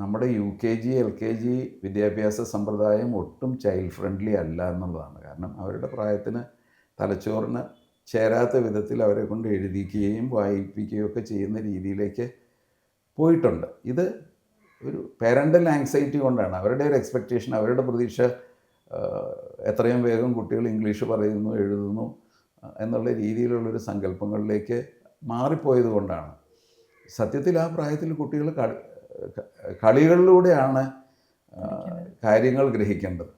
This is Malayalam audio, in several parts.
നമ്മുടെ U K G L K G വിദ്യാഭ്യാസ സമ്പ്രദായം ഒട്ടും ചൈൽഡ് ഫ്രണ്ട്ലി അല്ല എന്നുള്ളതാണ്. കാരണം അവരുടെ പ്രായത്തിന് തലച്ചോറിന് ചേരാത്ത വിധത്തിൽ അവരെ കൊണ്ട് എഴുതിക്കുകയും വായിപ്പിക്കുകയും ഒക്കെ ചെയ്യുന്ന രീതിയിലേക്ക് പോയിട്ടുണ്ട്. ഇത് ഒരു പേരന്റൽ ആങ്സൈറ്റി കൊണ്ടാണ്. അവരുടെ ഒരു എക്സ്പെക്റ്റേഷൻ അവരുടെ പ്രതീക്ഷ എത്രയും വേഗം കുട്ടികൾ ഇംഗ്ലീഷ് പറയുന്നു എഴുതുന്നു എന്നുള്ള രീതിയിലുള്ളൊരു സങ്കല്പങ്ങളിലേക്ക് മാറിപ്പോയത് കൊണ്ടാണ് സത്യത്തിൽ ആ പ്രായത്തിൽ കുട്ടികൾ കളികളിലൂടെയാണ് കാര്യങ്ങൾ ഗ്രഹിക്കേണ്ടത്.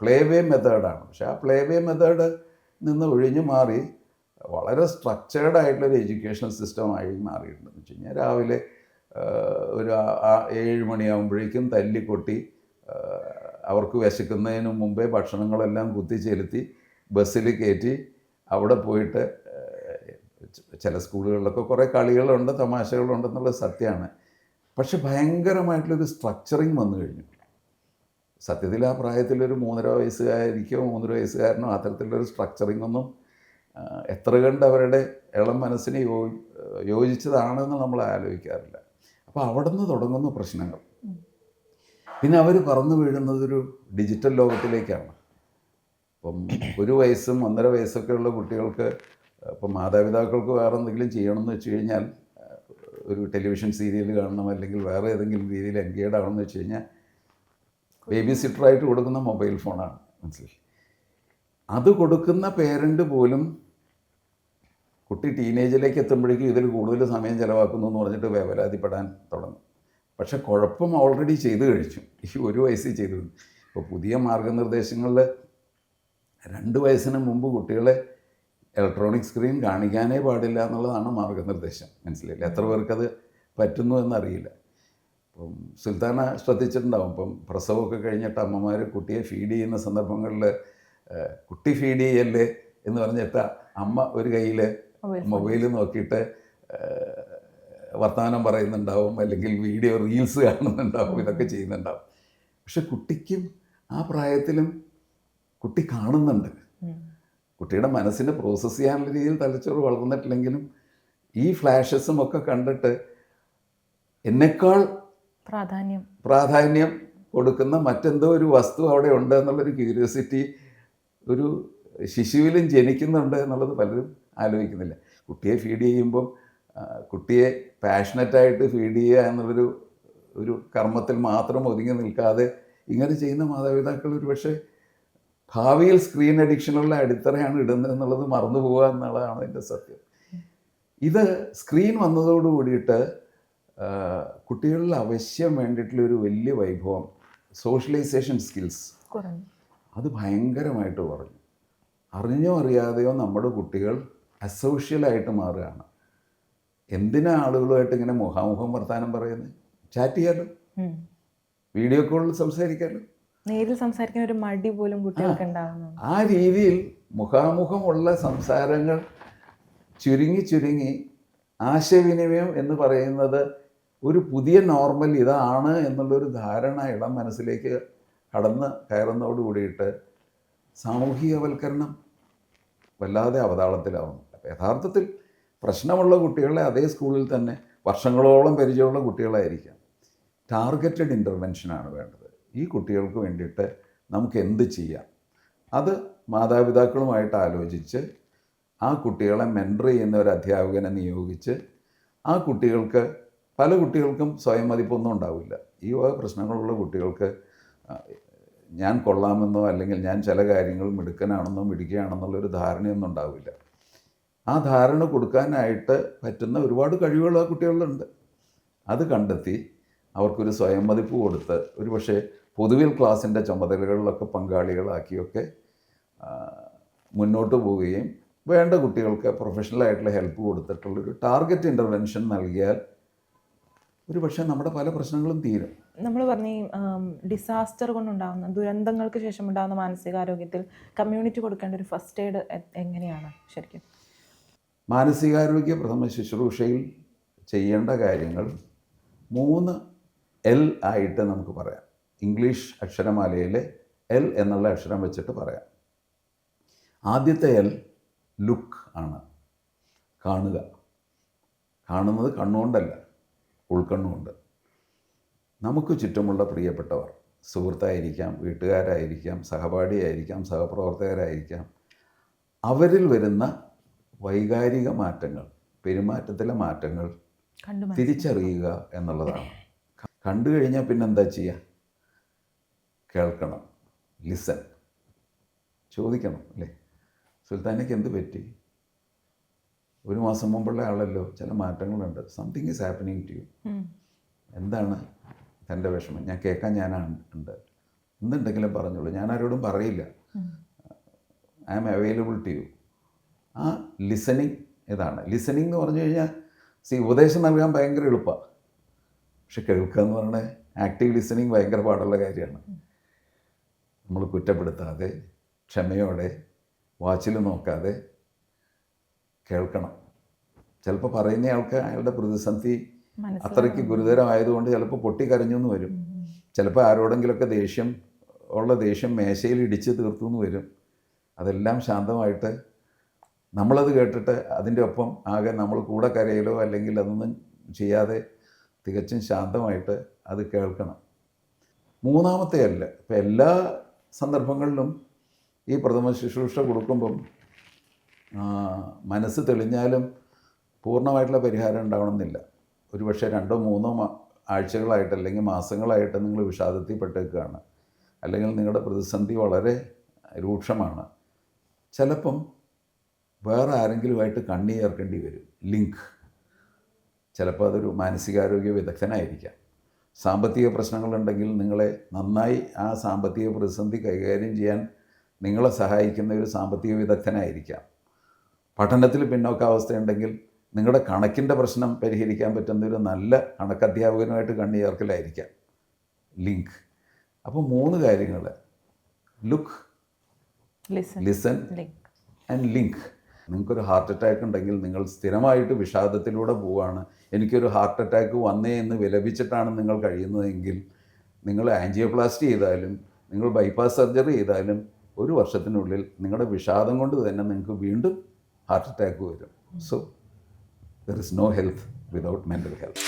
പ്ലേ വേ മെത്തേഡാണ് പക്ഷെ ആ പ്ലേ വേ മെത്തേഡ് നിന്ന് ഒഴിഞ്ഞു മാറി വളരെ സ്ട്രക്ചേർഡ് ആയിട്ടുള്ളൊരു എഡ്യൂക്കേഷണൽ സിസ്റ്റമായി മാറിയിട്ടുണ്ടെന്ന് വെച്ച് കഴിഞ്ഞാൽ രാവിലെ ഒരു ഏഴ് മണിയാകുമ്പോഴേക്കും തല്ലിക്കൊട്ടി അവർക്ക് വിശക്കുന്നതിന് മുമ്പേ ഭക്ഷണങ്ങളെല്ലാം കുത്തിച്ചെലുത്തി ബസ്സിൽ കയറ്റി അവിടെ പോയിട്ട് ചില സ്കൂളുകളിലൊക്കെ കുറേ കളികളുണ്ട് തമാശകളുണ്ടെന്നുള്ളത് സത്യമാണ്. പക്ഷെ ഭയങ്കരമായിട്ടുള്ളൊരു സ്ട്രക്ചറിങ് വന്നു കഴിഞ്ഞു. സത്യത്തിൽ ആ പ്രായത്തിലൊരു മൂന്നര വയസ്സുകാരിക്കോ മൂന്നര വയസ്സുകാരനോ അത്തരത്തിലുള്ളൊരു സ്ട്രക്ചറിങ് ഒന്നും എത്ര കണ്ട് അവരുടെ ഇളം മനസ്സിനെ യോ യോജിച്ചതാണെന്ന് നമ്മൾ ആലോചിക്കാറില്ല. അപ്പോൾ അവിടെ നിന്ന് തുടങ്ങുന്ന പ്രശ്നങ്ങൾ. പിന്നെ അവർ പറന്നു വീഴുന്നതൊരു ഡിജിറ്റൽ ലോകത്തിലേക്കാണ്. ഇപ്പം ഒരു വയസ്സും ഒന്നര വയസ്സൊക്കെ ഉള്ള കുട്ടികൾക്ക് ഇപ്പം മാതാപിതാക്കൾക്ക് വേറെ എന്തെങ്കിലും ചെയ്യണമെന്ന് വെച്ച് കഴിഞ്ഞാൽ ഒരു ടെലിവിഷൻ സീരിയൽ കാണണം അല്ലെങ്കിൽ വേറെ ഏതെങ്കിലും രീതിയിൽ എൻഗേഡ് ആവണമെന്ന് വെച്ച് കഴിഞ്ഞാൽ ബേബി സിറ്ററായിട്ട് കൊടുക്കുന്ന മൊബൈൽ ഫോണാണ്. മനസ്സിലായി? അത് കൊടുക്കുന്ന പേരന്റ് പോലും കുട്ടി ടീനേജിലേക്ക് എത്തുമ്പോഴേക്കും ഇതിൽ കൂടുതൽ സമയം ചിലവാക്കുന്നു എന്ന് പറഞ്ഞിട്ട് വേവലാതിപ്പെടാൻ തുടങ്ങും. പക്ഷെ കുഴപ്പം ഓൾറെഡി ചെയ്തു കഴിച്ചു. ഈ ഒരു വയസ്സിൽ ചെയ്തു. ഇപ്പോൾ പുതിയ മാർഗനിർദ്ദേശങ്ങളിൽ രണ്ട് വയസ്സിന് മുമ്പ് കുട്ടികളെ ഇലക്ട്രോണിക് സ്ക്രീൻ കാണിക്കാനേ പാടില്ല എന്നുള്ളതാണ് മാർഗനിർദ്ദേശം. മനസ്സിലായില്ല? എത്ര പേർക്കത് പറ്റുന്നു എന്നറിയില്ല. ഇപ്പം സുൽത്താന ശ്രദ്ധിച്ചിട്ടുണ്ടാവും. ഇപ്പം പ്രസവമൊക്കെ കഴിഞ്ഞിട്ട് അമ്മമാർ കുട്ടിയെ ഫീഡ് ചെയ്യുന്ന സന്ദർഭങ്ങളിൽ കുട്ടി ഫീഡ് ചെയ്യല്ലേ എന്ന് പറഞ്ഞിട്ട് അമ്മ ഒരു കയ്യിൽ മൊബൈൽ നോക്കിയിട്ട് വർത്തമാനം പറയുന്നുണ്ടാവും അല്ലെങ്കിൽ വീഡിയോ റീൽസ് കാണുന്നുണ്ടാവും ഇതൊക്കെ ചെയ്യുന്നുണ്ടാവും. പക്ഷെ കുട്ടിക്കും ആ പ്രായത്തിലും കുട്ടി കാണുന്നുണ്ട്. കുട്ടിയുടെ മനസ്സിനെ പ്രോസസ്സ് ചെയ്യാനുള്ള രീതിയിൽ തലച്ചോറ് വളർന്നിട്ടില്ലെങ്കിലും ഈ ഫ്ലാഷസും ഒക്കെ കണ്ടിട്ട് എന്നെക്കാൾ പ്രാധാന്യം. പ്രാധാന്യം കൊടുക്കുന്ന മറ്റെന്തോ ഒരു വസ്തു അവിടെ ഉണ്ട് എന്നുള്ളൊരു ക്യൂരിയോസിറ്റി ഒരു ശിശുവിലും ജനിക്കുന്നുണ്ട് എന്നുള്ളത് പലരും ആലോചിക്കുന്നില്ല. കുട്ടിയെ ഫീഡ് ചെയ്യുമ്പം കുട്ടിയെ പാഷനറ്റായിട്ട് ഫീഡ് ചെയ്യുക എന്നുള്ളൊരു ഒരു കർമ്മത്തിൽ മാത്രം ഒതുങ്ങി നിൽക്കാതെ ഇങ്ങനെ ചെയ്യുന്ന മാതാപിതാക്കൾ ഒരു പക്ഷേ ഭാവിയിൽ സ്ക്രീൻ അഡിക്ഷനുള്ള അടിത്തറയാണ് ഇടുന്നത് എന്നുള്ളത് മറന്നു പോവുക എന്നുള്ളതാണ് എന്റെ സത്യം. ഇത് സ്ക്രീൻ വന്നതോട് കൂടിയിട്ട് കുട്ടികളിൽ അവശ്യം വേണ്ടിയിട്ടുള്ള ഒരു വലിയ വൈഭവം സോഷ്യലൈസേഷൻ സ്കിൽസ് അത് ഭയങ്കരമായിട്ട് കുറഞ്ഞു. അറിഞ്ഞോ അറിയാതെയോ നമ്മുടെ കുട്ടികൾ അസോഷ്യലായിട്ട് മാറുകയാണ്. എന്തിനാ ആളുകളുമായിട്ട് ഇങ്ങനെ മുഖാമുഖം വർത്താനം പറയുന്നത്? ചാറ്റ് ചെയ്യാലോ? വീഡിയോ കോളിൽ സംസാരിക്കാലോ? നേരിൽ സംസാരിക്കുന്ന ഒരു മടി പോലും കുട്ടികൾക്ക് ആ രീതിയിൽ മുഖാമുഖമുള്ള സംസാരങ്ങൾ ചുരുങ്ങി ചുരുങ്ങി ആശയവിനിമയം എന്ന് പറയുന്നത് ഒരു പുതിയ നോർമൽ ഇതാണ് എന്നുള്ളൊരു ധാരണ ഇളം മനസ്സിലേക്ക് കടന്ന് കയറുന്നതോട് കൂടിയിട്ട് സാമൂഹികവൽക്കരണം വല്ലാതെ അവതാളത്തിലാവുന്നു. യഥാർത്ഥത്തിൽ പ്രശ്നമുള്ള കുട്ടികളെ അതേ സ്കൂളിൽ തന്നെ വർഷങ്ങളോളം പരിചയമുള്ള കുട്ടികളായിരിക്കാം. ടാർഗറ്റഡ് ഇന്റർവെൻഷനാണ് വേണ്ടത്. ഈ കുട്ടികൾക്ക് വേണ്ടിയിട്ട് നമുക്ക് എന്ത് ചെയ്യാം? അത് മാതാപിതാക്കളുമായിട്ട് ആലോചിച്ച് ആ കുട്ടികളെ മെന്റർ ചെയ്യുന്ന ഒരു അധ്യാപകനെ നിയോഗിച്ച് ആ കുട്ടികൾക്ക് പല കുട്ടികൾക്കും സ്വയം മതിപ്പൊന്നും ഉണ്ടാവില്ല. ഈ വക പ്രശ്നങ്ങളുള്ള കുട്ടികൾക്ക് ഞാൻ കൊള്ളാമെന്നോ അല്ലെങ്കിൽ ഞാൻ ചില കാര്യങ്ങൾ മിടുക്കനാണെന്നോ മിടുക്കുകയാണെന്നുള്ളൊരു ധാരണയൊന്നും ഉണ്ടാവില്ല. ആ ധാരണ കൊടുക്കാനായിട്ട് പറ്റുന്ന ഒരുപാട് കഴിവുകൾ ആ കുട്ടികളിലുണ്ട് അത് കണ്ടെത്തി അവർക്കൊരു സ്വയം മതിപ്പ് കൊടുത്ത് ഒരു പക്ഷേ പൊതുവിൽ ക്ലാസിന്റെ ചുമതലകളിലൊക്കെ പങ്കാളികളാക്കിയൊക്കെ മുന്നോട്ട് പോവുകയും വേണ്ട കുട്ടികൾക്ക് പ്രൊഫഷണലായിട്ടുള്ള ഹെൽപ്പ് കൊടുത്തിട്ടുള്ളൊരു ടാർഗറ്റ് ഇന്റർവെൻഷൻ നൽകിയാൽ ഒരു പക്ഷേ നമ്മുടെ പല പ്രശ്നങ്ങളും തീരും. നമ്മൾ പറഞ്ഞ ഡിസാസ്റ്റർ കൊണ്ടുണ്ടാകുന്ന ദുരന്തങ്ങൾക്ക് ശേഷം ഉണ്ടാകുന്ന മാനസികാരോഗ്യത്തിൽ കമ്മ്യൂണിറ്റി കൊടുക്കേണ്ട ഒരു ഫസ്റ്റ് എയ്ഡ് എങ്ങനെയാണ് ശരിക്കും? മാനസികാരോഗ്യ പ്രഥമ ശുശ്രൂഷയിൽ ചെയ്യേണ്ട കാര്യങ്ങൾ മൂന്ന് എൽ ആയിട്ട് നമുക്ക് പറയാം. ഇംഗ്ലീഷ് അക്ഷരമാലയിലെ എൽ എന്നുള്ള അക്ഷരം വെച്ചിട്ട് പറയാം. ആദ്യത്തെ എൽ ലുക്ക് ആണ്. കാണുക. കാണുന്നത് കണ്ണുകൊണ്ടല്ല ഉൾക്കണ്ണുകൊണ്ട്. നമുക്ക് ചുറ്റുമുള്ള പ്രിയപ്പെട്ടവർ സുഹൃത്തായിരിക്കാം വീട്ടുകാരായിരിക്കാം സഹപാഠിയായിരിക്കാം സഹപ്രവർത്തകരായിരിക്കാം അവരിൽ വരുന്ന വൈകാരിക മാറ്റങ്ങൾ പെരുമാറ്റത്തിലെ മാറ്റങ്ങൾ. തിരിച്ചറിയുക എന്നുള്ളതാണ്. കണ്ടു കഴിഞ്ഞാൽ പിന്നെന്താ ചെയ്യുക? കേൾക്കണം. ലിസൺ ചോദിക്കണം അല്ലേ? സുൽത്താനയ്ക്ക് എന്ത് പറ്റി? ഒരു മാസം മുമ്പുള്ള ആളല്ലോ ചില മാറ്റങ്ങളുണ്ട്. Something is happening to you എന്താണ് തന്റെ വിഷമം? ഞാൻ കേൾക്കാൻ ഞാനാണ് ഉണ്ട്. എന്തുണ്ടെങ്കിലും പറഞ്ഞോളൂ ഞാൻ ആരോടും പറയില്ല. I am available to you ആ ലിസണിങ് ഇതാണ്. ലിസണിങ് എന്ന് പറഞ്ഞു കഴിഞ്ഞാൽ സി ഉപദേശം നൽകാൻ ഭയങ്കര എളുപ്പമാണ് പക്ഷെ കേൾക്കുക എന്ന് പറഞ്ഞാൽ ആക്റ്റീവ് ലിസണിങ് ഭയങ്കര പാടുള്ള കാര്യമാണ്. നമ്മൾ കുറ്റപ്പെടുത്താതെ ക്ഷമയോടെ വാച്ചിൽ നോക്കാതെ കേൾക്കണം. ചിലപ്പോൾ പറയുന്ന ആൾക്ക് അയാളുടെ പ്രതിസന്ധി. അത്രയ്ക്ക് ഗുരുതരമായതുകൊണ്ട് ചിലപ്പോൾ പൊട്ടിക്കരഞ്ഞു എന്ന് വരും. ചിലപ്പോൾ ആരോടെങ്കിലൊക്കെ ദേഷ്യം ഉള്ള ദേഷ്യം മേശയിൽ ഇടിച്ച് തീർത്തു എന്ന് വരും. അതെല്ലാം ശാന്തമായിട്ട് നമ്മളത് കേട്ടിട്ട് അതിന്റെ ഒപ്പം ആകെ നമ്മൾ കൂടെ കരയിലോ അല്ലെങ്കിൽ അതൊന്നും ചെയ്യാതെ തികച്ചും ശാന്തമായിട്ട് അത് കേൾക്കണം. മൂന്നാമത്തെ അല്ല. ഇപ്പം എല്ലാ സന്ദർഭങ്ങളിലും ഈ പ്രഥമ ശുശ്രൂഷ കൊടുക്കുമ്പം മനസ്സ് തെളിഞ്ഞാലും പൂർണമായിട്ടുള്ള പരിഹാരം ഉണ്ടാവണമെന്നില്ല. ഒരു പക്ഷേ രണ്ടോ മൂന്നോ ആഴ്ചകളായിട്ട് അല്ലെങ്കിൽ മാസങ്ങളായിട്ട് നിങ്ങൾ വിഷാദത്തിൽ പെട്ടേക്കുകയാണ് അല്ലെങ്കിൽ നിങ്ങളുടെ പ്രതിസന്ധി വളരെ രൂക്ഷമാണ്. ചിലപ്പം വേറെ ആരെങ്കിലുമായിട്ട് കണ്ണി ചേർക്കേണ്ടി വരും. ലിങ്ക്. ചിലപ്പോൾ അതൊരു മാനസികാരോഗ്യ വിദഗ്ധനായിരിക്കാം. സാമ്പത്തിക പ്രശ്നങ്ങളുണ്ടെങ്കിൽ നിങ്ങളെ നന്നായി ആ സാമ്പത്തിക പ്രതിസന്ധി കൈകാര്യം ചെയ്യാൻ നിങ്ങളെ സഹായിക്കുന്ന ഒരു സാമ്പത്തിക വിദഗ്ധനായിരിക്കാം. പഠനത്തിൽ പിന്നോക്കാവസ്ഥയുണ്ടെങ്കിൽ നിങ്ങളുടെ കണക്കിന്റെ പ്രശ്നം പരിഹരിക്കാൻ പറ്റുന്ന ഒരു നല്ല കണക്കധ്യാപകനുമായിട്ട് കണ്ണി ചേർക്കലായിരിക്കാം ലിങ്ക്. അപ്പോൾ മൂന്ന് കാര്യങ്ങൾ. ലുക്ക്. ലിസൺ. And link. നിങ്ങൾക്കൊരു ഹാർട്ട് അറ്റാക്ക് ഉണ്ടെങ്കിൽ നിങ്ങൾ സ്ഥിരമായിട്ട് വിഷാദത്തിലൂടെ പോവുകയാണ്. എനിക്കൊരു ഹാർട്ട് അറ്റാക്ക് വന്നേ എന്ന് വിലപിച്ചിട്ടാണ് നിങ്ങൾ കഴിയുന്നതെങ്കിൽ നിങ്ങൾ ആൻജിയോപ്ലാസ്റ്റി ചെയ്താലും നിങ്ങൾ ബൈപ്പാസ് സർജറി ചെയ്താലും ഒരു വർഷത്തിനുള്ളിൽ നിങ്ങളുടെ വിഷാദം കൊണ്ട് തന്നെ നിങ്ങൾക്ക് വീണ്ടും ഹാർട്ട് അറ്റാക്ക് വരും. So there is no health without mental health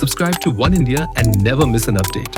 Subscribe to One India and never miss an update.